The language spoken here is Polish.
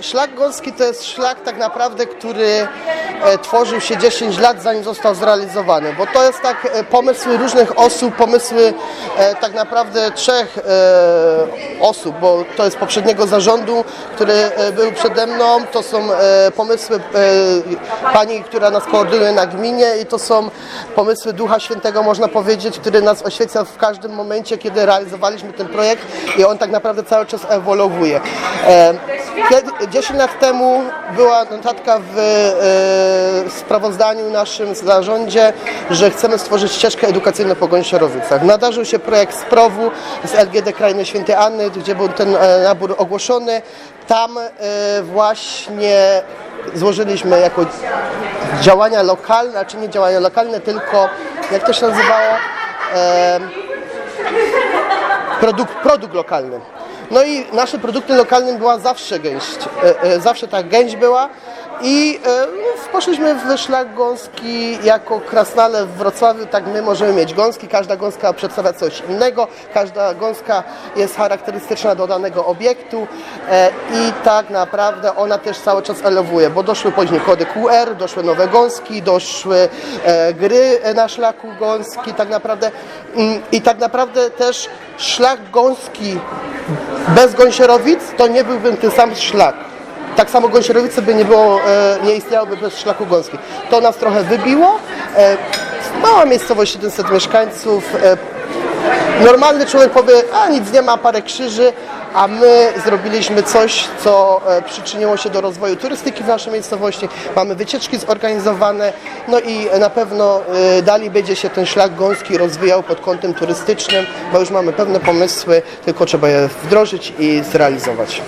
Szlak Górski to jest szlak tak naprawdę, który e, tworzył się 10 lat zanim został zrealizowany, bo to jest tak e, pomysły różnych osób, pomysły e, tak naprawdę trzech osób, bo to jest poprzedniego zarządu, który był przede mną, to są pomysły pani, która nas koordynuje na gminie i to są pomysły Ducha Świętego, można powiedzieć, który nas oświeca w każdym momencie, kiedy realizowaliśmy ten projekt i on tak naprawdę cały czas ewoluuje. E, Kiedy, 10 lat temu była notatka w e, sprawozdaniu naszym zarządzie, że chcemy stworzyć ścieżkę edukacyjną po Gąsiorowicach. Nadarzył się projekt z PROW-u z LGD Krainy Świętej Anny, gdzie był ten e, nabór ogłoszony. Tam e, właśnie złożyliśmy jako działania lokalne, znaczy nie działania lokalne, tylko jak to się nazywało? Produkt, produkt lokalny. No i naszym produktem lokalnym była zawsze gęś. E, e, zawsze ta gęś była. I e, no, poszliśmy w szlak gąski jako krasnale w Wrocławiu, tak my możemy mieć gąski, każda gąska przedstawia coś innego, każda gąska jest charakterystyczna do danego obiektu. I tak naprawdę ona też cały czas elewuje, bo doszły później kody QR, doszły nowe gąski, doszły gry na szlaku gąski, tak naprawdę mm, i tak naprawdę też szlak gąski bez Gąsierowic to nie byłby ten sam szlak. Tak samo Gąsierowice by nie było, e, nie istniałoby bez szlaku gąski. To nas trochę wybiło. E, mała miejscowość, 700 mieszkańców. Normalny człowiek powie, a nic nie ma, parę krzyży, a my zrobiliśmy coś, co e, przyczyniło się do rozwoju turystyki w naszej miejscowości. Mamy wycieczki zorganizowane, no i na pewno e, dalej będzie się ten szlak gąski rozwijał pod kątem turystycznym, bo już mamy pewne pomysły, tylko trzeba je wdrożyć i zrealizować.